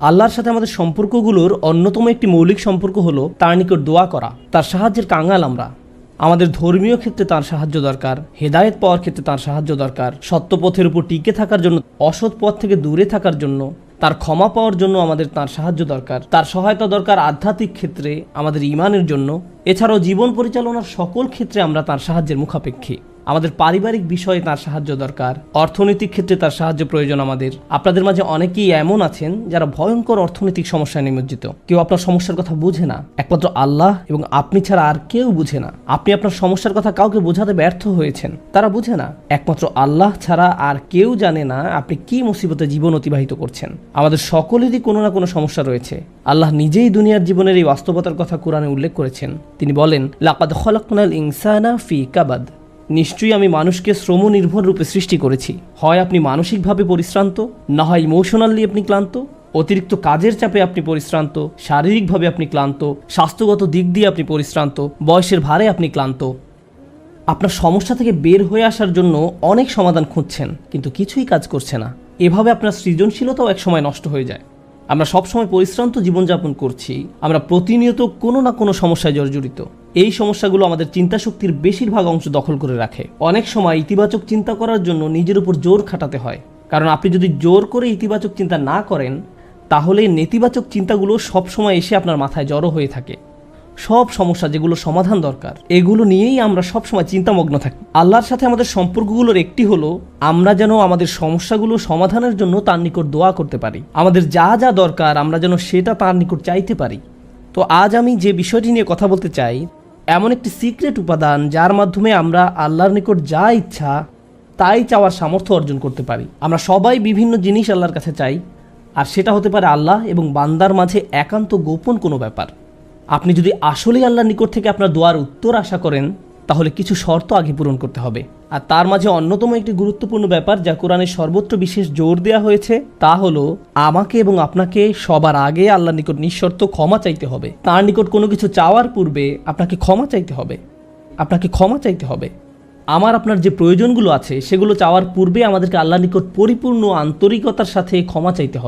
আল্লাহর সাথে আমাদের সম্পর্কগুলোর অন্যতম একটি মৌলিক সম্পর্ক হলো তার নিকট দোয়া করা, তার সাহায্যের কাঙ্গাল আমরা। আমাদের ধর্মীয় ক্ষেত্রে তার সাহায্য দরকার, হেদায়েত পাওয়ার ক্ষেত্রে তার সাহায্য দরকার সত্য পথের উপর টিকে থাকার জন্য, অসৎ পথ থেকে দূরে থাকার জন্য, তার ক্ষমা পাওয়ার জন্য আমাদের তার সাহায্য দরকার। তার সহায়তা দরকার আধ্যাত্মিক ক্ষেত্রে আমাদের ইমানের জন্য। এছাড়াও জীবন পরিচালনার সকল ক্ষেত্রে আমরা তার সাহায্যের মুখাপেক্ষী। আমাদের পারিবারিক বিষয়ে তার সাহায্য দরকার। অর্থনৈতিক ক্ষেত্রে তার সাহায্য প্রয়োজন আমাদের। আপনাদের মাঝে অনেকেই এমন আছেন যারা ভয়ঙ্কর অর্থনৈতিক সমস্যায় নিমজ্জিত। কেউ আপনার সমস্যার কথা বুঝে না। একমাত্র আল্লাহ এবং আপনি ছাড়া আর কেউ বুঝে না। আপনি আপনার সমস্যার কথা কাউকে বোঝাতে ব্যর্থ হয়েছেন। তারা বুঝে না। একমাত্র আল্লাহ ছাড়া আর কেউ জানে না আপনি কি মুসিবতে জীবন অতিবাহিত করছেন। আমাদের সকলেরই কোনো না কোনো সমস্যা রয়েছে। আল্লাহ নিজেই দুনিয়ার জীবনের এই বাস্তবতার কথা কোরআনে উল্লেখ করেছেন। তিনি বলেন, লাকাদ খলাকুনাল ইনসানা ফি কাবাদ। নিশ্চয়ই আমি মানুষকে শ্রম নির্ভর রূপে সৃষ্টি করেছি। হয় আপনি মানসিকভাবে পরিশ্রান্ত, না হয় ইমোশনালি আপনি ক্লান্ত, অতিরিক্ত কাজের চাপে আপনি পরিশ্রান্ত, শারীরিকভাবে আপনি ক্লান্ত, স্বাস্থ্যগত দিক দিয়ে আপনি পরিশ্রান্ত, বয়সের ভারে আপনি ক্লান্ত। আপনার সমস্যা থেকে বের হয়ে আসার জন্য অনেক সমাধান খুঁজছেন, কিন্তু কিছুই কাজ করছে না। এভাবে আপনার সৃজনশীলতাও একসময় নষ্ট হয়ে যায়। আমরা সবসময় পরিশ্রান্ত জীবনযাপন করছি, আমরা প্রতিনিয়ত কোনো না কোনো সমস্যায় জর্জরিত। এই সমস্যাগুলো আমাদের চিন্তাশক্তির বেশিরভাগ অংশ দখল করে রাখে। অনেক সময় ইতিবাচক চিন্তা করার জন্য নিজের উপর জোর খাটাতে হয়। কারণ আপনি যদি জোর করে ইতিবাচক চিন্তা না করেন, তাহলে নেতিবাচক চিন্তাগুলো সবসময় এসে আপনার মাথায় জড়ো হয়ে থাকে। সব সমস্যা যেগুলো সমাধান দরকার, এগুলো নিয়েই আমরা সবসময় চিন্তামগ্ন থাকি। আল্লাহর সাথে আমাদের সম্পর্কগুলোর একটি হলো, আমরা যেন আমাদের সমস্যাগুলো সমাধানের জন্য তার নিকট দোয়া করতে পারি। আমাদের যা যা দরকার, আমরা যেন সেটা তার নিকট চাইতে পারি। তো আজ আমি যে বিষয়টি নিয়ে কথা বলতে চাই, এমন একটি সিক্রেট উপাদান যার মাধ্যমে আমরা আল্লাহর নিকট যা ইচ্ছা, তাই চাওয়ার সামর্থ্য অর্জন করতে পারি। আমরা সবাই বিভিন্ন জিনিস আল্লাহর কাছে চাই, আর সেটা হতে পারে আল্লাহ এবং বান্দার মাঝে একান্ত গোপন কোনো ব্যাপার। আপনি যদি আসলেই আল্লাহর নিকট থেকে আপনার দোয়ার উত্তর আশা করেন, তাহলে কিছু শর্ত আগে পূরণ করতে হবে। আর তার মাঝে অন্যতম একটি গুরুত্বপূর্ণ ব্যাপার যা কোরআনের সর্বত্র বিশেষ জোর দেওয়া হয়েছে, তা হলো আমাকে এবং আপনাকে সবার আগে আল্লাহর নিকট নিঃশর্ত ক্ষমা চাইতে হবে। তার নিকট কোনো কিছু চাওয়ার পূর্বে আপনাকে ক্ষমা চাইতে হবে। আপনাকে ক্ষমা চাইতে হবে। আমার আপনার যে প্রয়োজনগুলো আছে, সেগুলো চাওয়ার পূর্বে আমাদেরকে আল্লাহর নিকট পরিপূর্ণ আন্তরিকতার সাথে ক্ষমা চাইতে হবে।